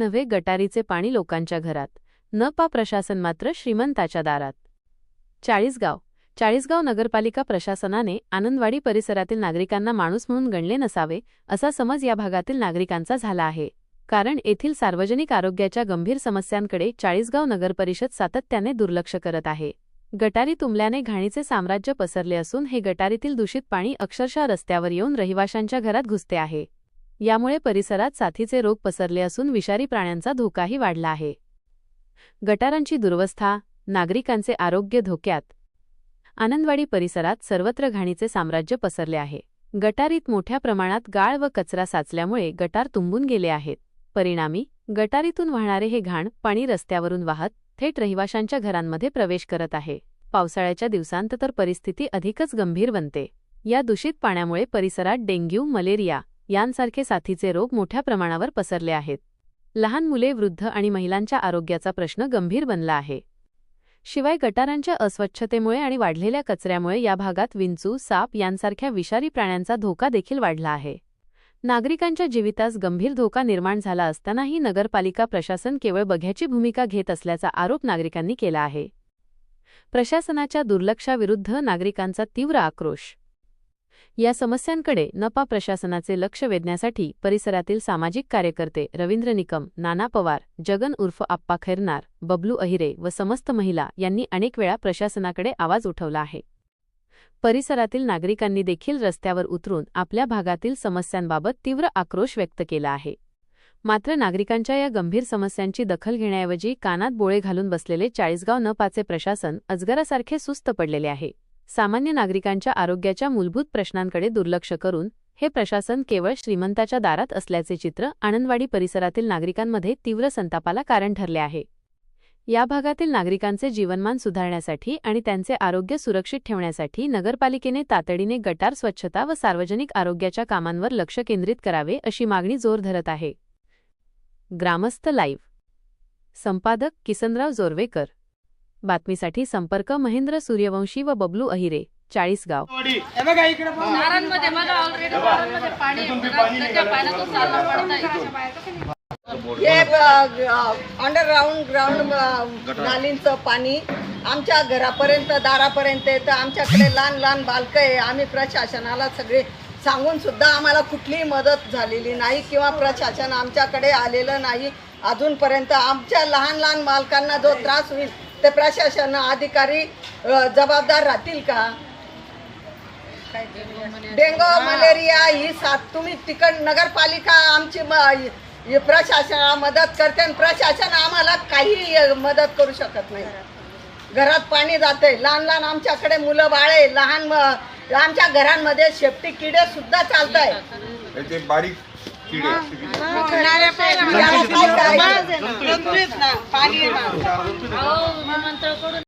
नव्हे गटारीचे पाणी लोकांच्या घरात. न पा प्रशासन मात्र श्रीमंताच्या दारात. चाळीसगाव. चाळीसगाव नगरपालिका प्रशासनाने आनंदवाडी परिसरातील नागरिकांना माणूस म्हणून गणले नसावे असा समज या भागातील नागरिकांचा झाला आहे. कारण येथील सार्वजनिक आरोग्याच्या गंभीर समस्यांकडे चाळीसगाव नगरपरिषद सातत्याने दुर्लक्ष करत आहे. गटारी तुंबल्याने घाणीचे साम्राज्य पसरले असून हे गटारीतील दूषित पाणी अक्षरशः रस्त्यावर येऊन रहिवाशांच्या घरात घुसते आहे. यामुळे परिसरात साथीचे रोग पसरले असून विषारी प्राण्यांचा धोकाही वाढला आहे. गटारांची दुर्वस्था नागरिकांचे आरोग्य धोक्यात. आनंदवाडी परिसरात सर्वत्र घाणीचे साम्राज्य पसरले आहे. गटारीत मोठ्या प्रमाणात गाळ व कचरा साचल्यामुळे गटार तुंबून गेले आहेत. परिणामी गटारीतून वाहणारे हे घाण पाणी रस्त्यावरून वाहत थेट रहिवाशांच्या घरांमध्ये प्रवेश करत आहे. पावसाळ्याच्या दिवसांत तर परिस्थिती अधिकच गंभीर बनते. या दूषित पाण्यामुळे परिसरात डेंग्यू मलेरिया यांसारखे साथीचे रोग मोठ्या प्रमाणावर पसरले आहेत. लहान मुले वृद्ध आणि महिलांच्या आरोग्याचा प्रश्न गंभीर बनला आहे. शिवाय गटारांच्या अस्वच्छतेमुळे आणि वाढलेल्या कचऱ्यामुळे या भागात विंचू साप यांसारख्या विषारी प्राण्यांचा धोका देखील वाढला आहे. नागरिकांच्या जीवितास गंभीर धोका निर्माण झाला असतानाही नगरपालिका प्रशासन केवळ बघ्याची भूमिका घेत असल्याचा आरोप नागरिकांनी केला आहे. प्रशासनाच्या दुर्लक्षाविरुद्ध नागरिकांचा तीव्र आक्रोश या समस्यांकडे नपा प्रशासनाचे लक्ष वेधण्यासाठी परिसरातील सामाजिक कार्यकर्ते रवींद्र निकम नाना पवार जगन उर्फ आप्पा खैरनार बबलू अहिरे व समस्त महिला यांनी अनेक वेळा प्रशासनाकडे आवाज उठवला आहे. परिसरातील नागरिकांनी देखील रस्त्यावर उतरून आपल्या भागातील समस्यांबाबत तीव्र आक्रोश व्यक्त केला आहे. मात्र नागरिकांच्या या गंभीर समस्यांची दखल घेण्याऐवजी कानात बोळे घालून बसलेले चाळीसगाव नपाचे प्रशासन अजगरासारखे सुस्त पडलेले आहे. सामान्य नागरिकांच्या आरोग्याच्या मूलभूत प्रश्नांकडे दुर्लक्ष करून हे प्रशासन केवळ श्रीमंताच्या दारात असल्याचे चित्र आनंदवाडी परिसरातील नागरिकांमध्ये तीव्र संतापाला कारण ठरले आहे. या भागातील नागरिकांचे जीवनमान सुधारण्यासाठी आणि त्यांचे आरोग्य सुरक्षित ठेवण्यासाठी नगरपालिकेने तातडीने गटार स्वच्छता व सार्वजनिक आरोग्याच्या कामांवर लक्ष केंद्रित करावे अशी मागणी जोर धरत आहे. ग्रामस्थ लाईव्ह. संपादक किसनराव जोरवेकर. बातमीसाठी संपर्क महेंद्र सूर्यवंशी व बबलू अहिरे चाळीसगाव हे हे अंडरग्राऊंड ग्राउंड नालींचं पाणी आमच्या घरापर्यंत दारापर्यंत येतं. आमच्याकडे लहान लहान बालकं आहे. आम्ही प्रशासनाला सगळे सांगून सुद्धा आम्हाला कुठलीही मदत झालेली नाही किंवा प्रशासन आमच्याकडे आलेलं नाही. अजूनपर्यंत आमच्या लहान लहान बालकांना जो त्रास होईल ते प्रशासन अधिकारी जबाबदार राहतील का? डेंगू मलेरिया ही साथ तुम्ही तिकड नगरपालिका आमची म- ही प्रशासनाला मदत करते आणि प्रशासन आम्हाला काही मदत करू शकत नाही. घरात पाणी जाते. लहान लहान आमच्याकडे मुलं बाळे लहान आमच्या घरांमध्ये शेपटी किडे सुद्धा चालत आहे ते बारीक किडे. याला